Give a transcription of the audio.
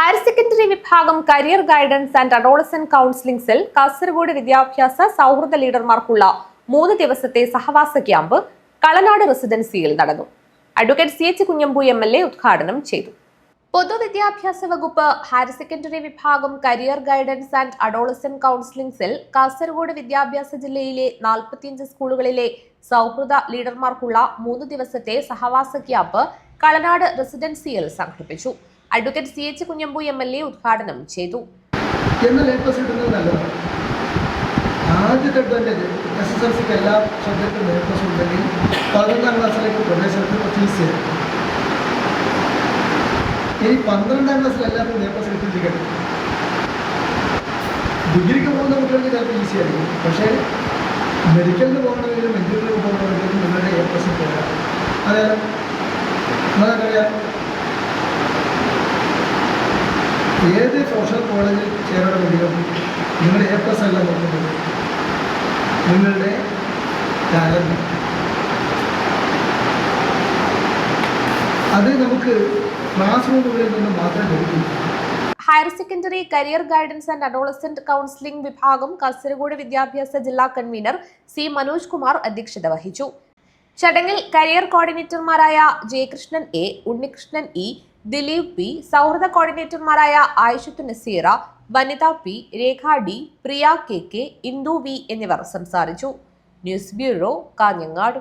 Higher secondary വിഭാഗം career guidance and adolescent counselling cell Kasaragod വിദ്യാഭ്യാസ സൗഹൃദ ലീഡർമാർക്കുള്ള മൂന്ന് ദിവസത്തെ സഹവാസ ക്യാമ്പ് കളനാട് റെസിഡൻസിയിൽ നടന്നു. Advocate C H Kunhambu M L A ഉദ്ഘാടനം ചെയ്തു. പൊതുവിദ്യാഭ്യാസ വകുപ്പ് ഹയർ സെക്കൻഡറി വിഭാഗം career guidance and adolescent counselling cell Kasaragod വിദ്യാഭ്യാസ ജില്ലയിലെ നാൽപ്പത്തിയഞ്ച് സ്കൂളുകളിലെ സൗഹൃദ ലീഡർമാർക്കുള്ള മൂന്ന് ദിവസത്തെ സഹവാസ ക്യാമ്പ് കളനാട് റെസിഡൻസിയിൽ സംഘടിപ്പിച്ചു. Advocate C H Kunhambu M L A ഉദ്ഘാടനം ചെയ്തു. എല്ലാ ഡിഗ്രിക്ക് പോകുന്ന കുട്ടികൾക്ക് ചിലപ്പോൾ ഈസി ആയിരിക്കും. പക്ഷേ മെഡിക്കലിന് പോകണമെങ്കിലും എഞ്ചിനീയറിംഗ് പോകണമെങ്കിലും നിങ്ങളുടെ എ പ്ലസ് പോരാ അതായത് നിങ്ങൾക്കറിയാം ഏത് പ്രൊഫഷണൽ കോളേജിൽ ചേരണമെങ്കിലും നിങ്ങൾ എ പ്ലസ് അല്ല നോക്കുന്നത് നിങ്ങളുടെ ടാലന്റ് അത് നമുക്ക് ക്ലാസ് റൂമുകളിൽ നിന്ന് മാത്രം ലഭിക്കും. Higher secondary career guidance and adolescent counselling വിഭാഗം കാസർഗോഡ് വിദ്യാഭ്യാസ ജില്ലാ കൺവീനർ സി മനോജ് കുമാർ അധ്യക്ഷത വഹിച്ചു. ചടങ്ങിൽ career കോർഡിനേറ്റർമാരായ Jayakrishnan A Unnikrishnan E Dileep P സൗഹൃദ കോർഡിനേറ്റർമാരായ Ayishath Naseera Vanitha P Rekha D Priya K K Indu V എന്നിവർ സംസാരിച്ചു. News bureau Kanhangad.